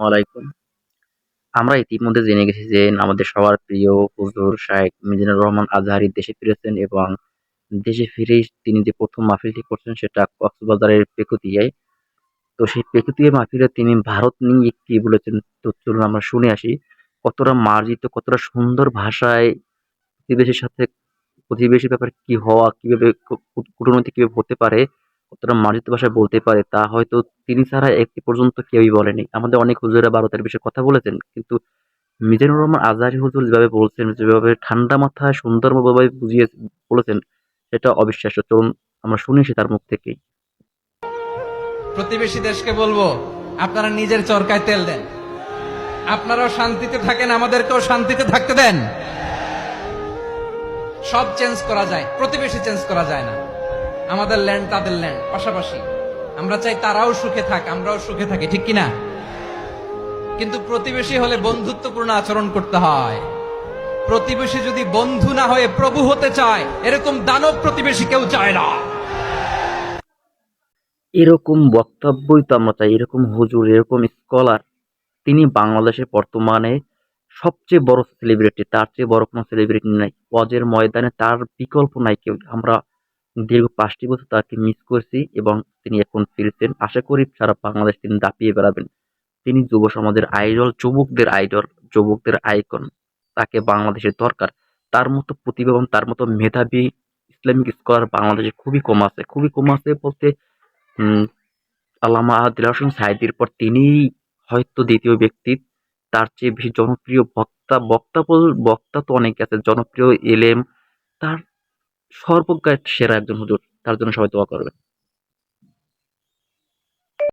ওয়ালাইকুম। আমরা ইতিমধ্যে জেনে গেছি যে আমাদের সবার প্রিয় হুজুর শায়েখ মিজানুর রহমান আজহারি দেশে ফিরেছেন এবং দেশে ফিরেই তিনি যে ১ম মাহফিলটি করছেন সেটা কক্সবাজারের পেকুতিয়া তো সেই পেকুতিয়া মাহফিলে তিনি ভারত নিয়ে কি বলেছেন তো চলুন আমরা শুনে আসি। কতটা মার্জিত, কতটা সুন্দর ভাষায় প্রতিবেশীর সাথে প্রতিবেশীর ব্যাপারে কি হওয়া, কীভাবে কূটনৈতিক কীভাবে হতে পারে, কতটা মার্জিত ভাষায় বলতে পারে তা হয়তো তিনি ছাড়া একটি পর্যন্ত কেউই বলেনি। আমাদের অনেক হুজুরেরা ভারতের বিষয়ে কথা বলেছেন। কিন্তু মিজানুর রহমান আজহারী হুজুর যেভাবে বলছেন, যেভাবে ঠান্ডা মাথায় সুন্দরভাবে বুঝিয়ে বলেছেন সেটা অবিশ্বাস্য। চলুন আমরা শুনে আসি তার মুখ থেকেই। প্রতিবেশী দেশকে বলব আপনারা নিজের চরকায় তেল দেন আপনারাও শান্তিতে থাকেন আমাদেরকেও শান্তিতে থাকতে দেন সব চেঞ্জ করা যায় প্রতিবেশী চেঞ্জ করা যায় না আমাদের ল্যান্ড তাদের ল্যান্ড পাশাপাশি আমরা চাই তারাও সুখে থাক আমরাও সুখে থাকি ঠিক কিনা কিন্তু প্রতিবেশী হলে বন্ধুত্বপূর্ণ আচরণ করতে হয় প্রতিবেশী যদি বন্ধু না হয়ে প্রভু হতে চায় এরকম দানব প্রতিবেশী কেউ চায় না এরকম বক্তব্যই তো আমরা চাই। এরকম হুজুর, এরকম স্কলার তিনি বাংলাদেশের বর্তমানে সবচেয়ে বড় সেলিব্রিটি। তার চেয়ে বড় কোনো সেলিব্রিটি নাই। ওয়াজের ময়দানে তার বিকল্প নাই কেউ। আমরা দীর্ঘ ৫ টি বছর তাকে মিস করছি এবং তিনি এখন ফিরছেন। আশা করি সারা বাংলাদেশ তিনি দাপিয়ে বেড়াবেন। তিনি যুব সমাজের আইডল, যুবকদের আইডল, যুবকদের আইকন। তাকে বাংলাদেশের দরকার। তার মতো প্রতিভাবান, তার মতো মেধাবী ইসলামিক স্কলার বাংলাদেশে খুবই কম আছে। খুবই কম আছে বলতে আল্লামা হোসেন সাঈদীর পর তিনিই হয়তো দ্বিতীয় ব্যক্তি। তার চেয়ে বেশি জনপ্রিয় বক্তা, বক্তা বক্তা তো অনেক আছে। জনপ্রিয় এলেম তার সর্বজ্ঞার সেরা একজন হুজুর। তার জন্য সবাই দোয়া করবেন।